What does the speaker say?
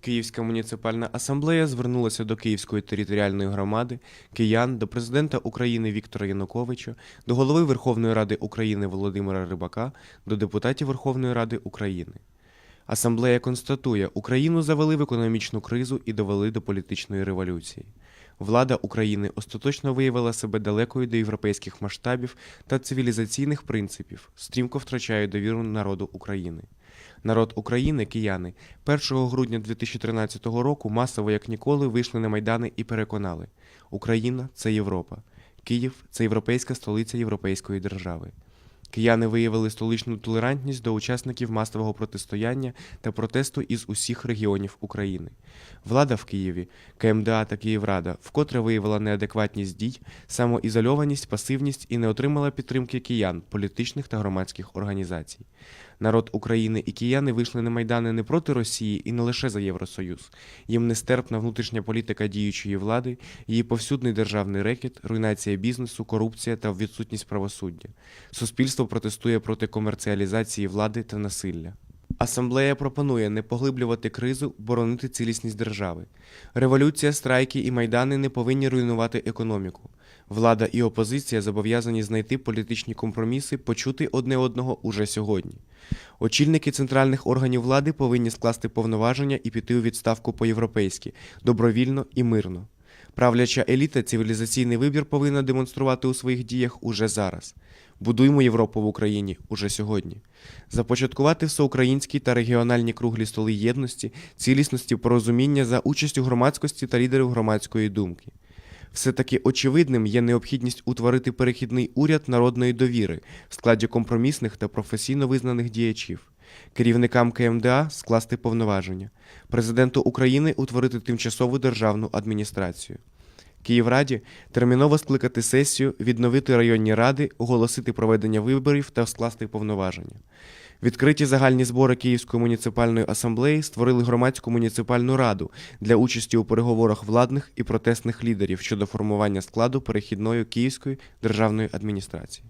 Київська муніципальна асамблея звернулася до Київської територіальної громади, киян, до президента України Віктора Януковича, до голови Верховної Ради України Володимира Рибака, до депутатів Верховної Ради України. Асамблея констатує, Україну завели в економічну кризу і довели до політичної революції. Влада України остаточно виявила себе далекою до європейських масштабів та цивілізаційних принципів, стрімко втрачає довіру народу України. Народ України, кияни, 1 грудня 2013 року масово як ніколи вийшли на майдани і переконали: Україна це Європа, Київ це європейська столиця європейської держави. Кияни виявили столичну толерантність до учасників масового протистояння та протесту із усіх регіонів України. Влада в Києві, КМДА та Київрада вкотре виявила неадекватність дій, самоізольованість, пасивність і не отримала підтримки киян, політичних та громадських організацій. Народ України і кияни вийшли на майдани не проти Росії і не лише за Євросоюз. Їм нестерпна внутрішня політика діючої влади, її повсюдний державний рекет, руйнація бізнесу, корупція та відсутність правосуддя. Суспільство протестує проти комерціалізації влади та насилля. Асамблея пропонує не поглиблювати кризу, боронити цілісність держави. Революція, страйки і майдани не повинні руйнувати економіку. Влада і опозиція зобов'язані знайти політичні компроміси, почути одне одного уже сьогодні. Очільники центральних органів влади повинні скласти повноваження і піти у відставку по-європейськи, добровільно і мирно. Правляча еліта цивілізаційний вибір повинна демонструвати у своїх діях уже зараз. Будуймо Європу в Україні уже сьогодні. Започаткувати всеукраїнські та регіональні круглі столи єдності, цілісності, порозуміння за участю громадськості та лідерів громадської думки. Все-таки очевидним є необхідність утворити перехідний уряд народної довіри в складі компромісних та професійно визнаних діячів, керівникам КМДА скласти повноваження, президенту України утворити тимчасову державну адміністрацію. Київраді терміново скликати сесію, відновити районні ради, оголосити проведення виборів та скласти повноваження. Відкриті загальні збори Київської муніципальної асамблеї створили громадську муніципальну раду для участі у переговорах владних і протестних лідерів щодо формування складу перехідної Київської державної адміністрації.